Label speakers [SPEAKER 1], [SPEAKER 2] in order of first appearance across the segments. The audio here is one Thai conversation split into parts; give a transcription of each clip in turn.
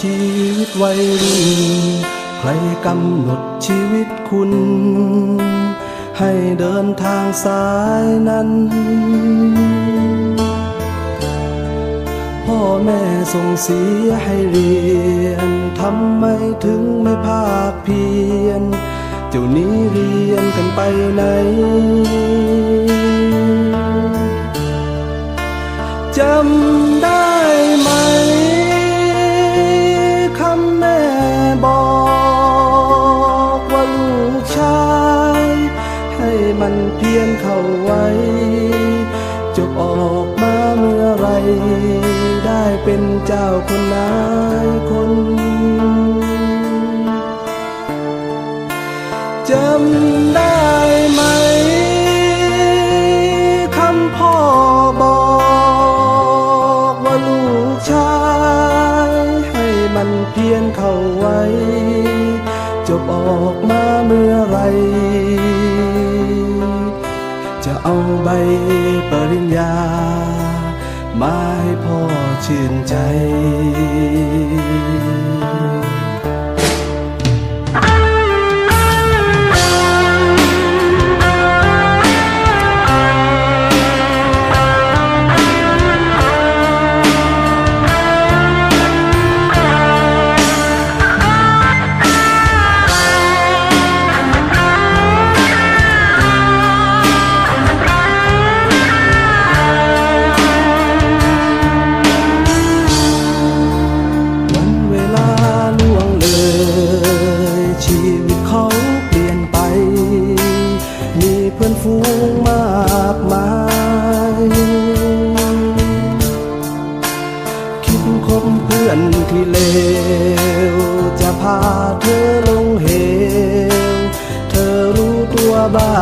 [SPEAKER 1] ชีวิตวัยรุ่นใครกำหนดชีวิตคุณ ให้เดินทางสายนั้น พ่อแม่ส่งเสียให้เรียนทำไมถึงไม่ภาคเพียรเดี๋ยวนี้เรียนกันไปไหนจำได้ เจ้าคนนายคนจำได้ไหมคำพ่อบอกว่าลูกชายให้มันเพียรเข้าไว้ จบออกมาเมื่อไร มากมาย คิดคบเพื่อนที่เลว จะพาเธอลงเหว เธอรู้ตัวบ้า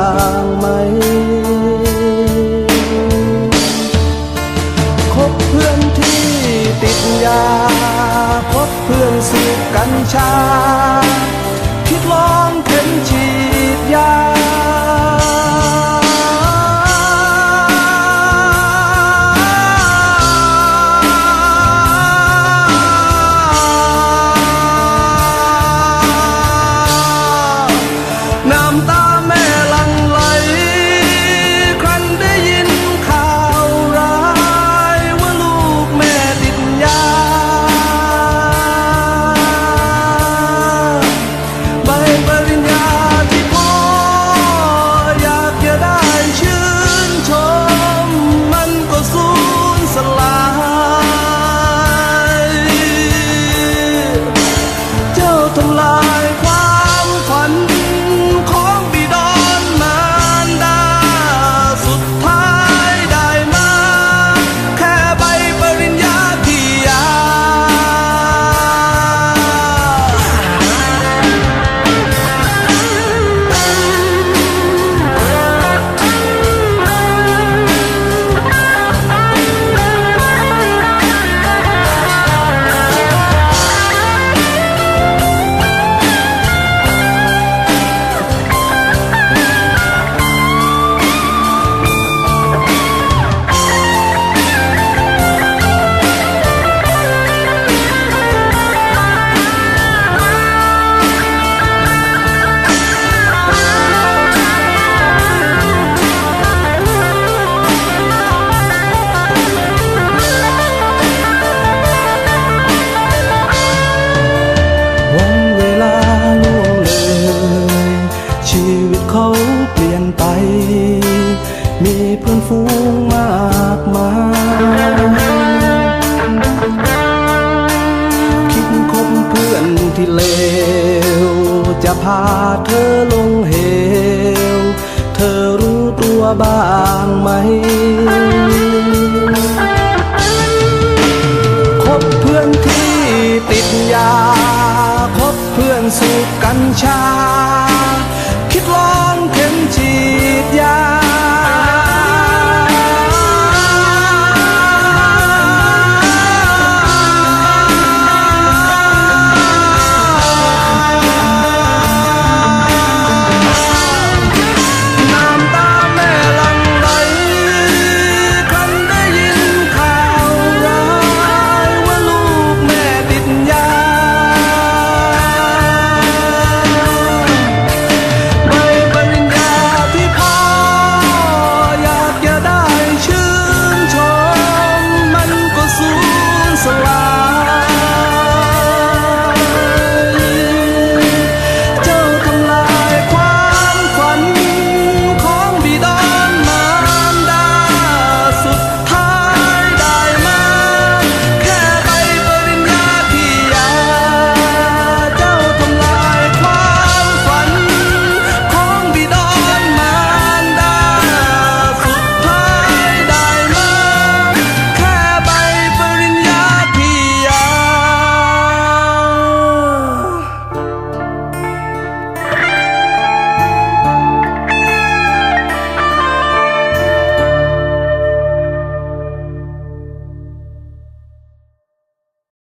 [SPEAKER 1] งไหม คบเพื่อนที่ติดยา คบเพื่อนสูบกัญชา นฟูงมากมายคิดคบเพื่อนที่เลว จะพาเธอลงเหว เธอรู้ตัวบ้างไหมคบเพื่อนที่ติดยา คบเพื่อนสูบกัญชา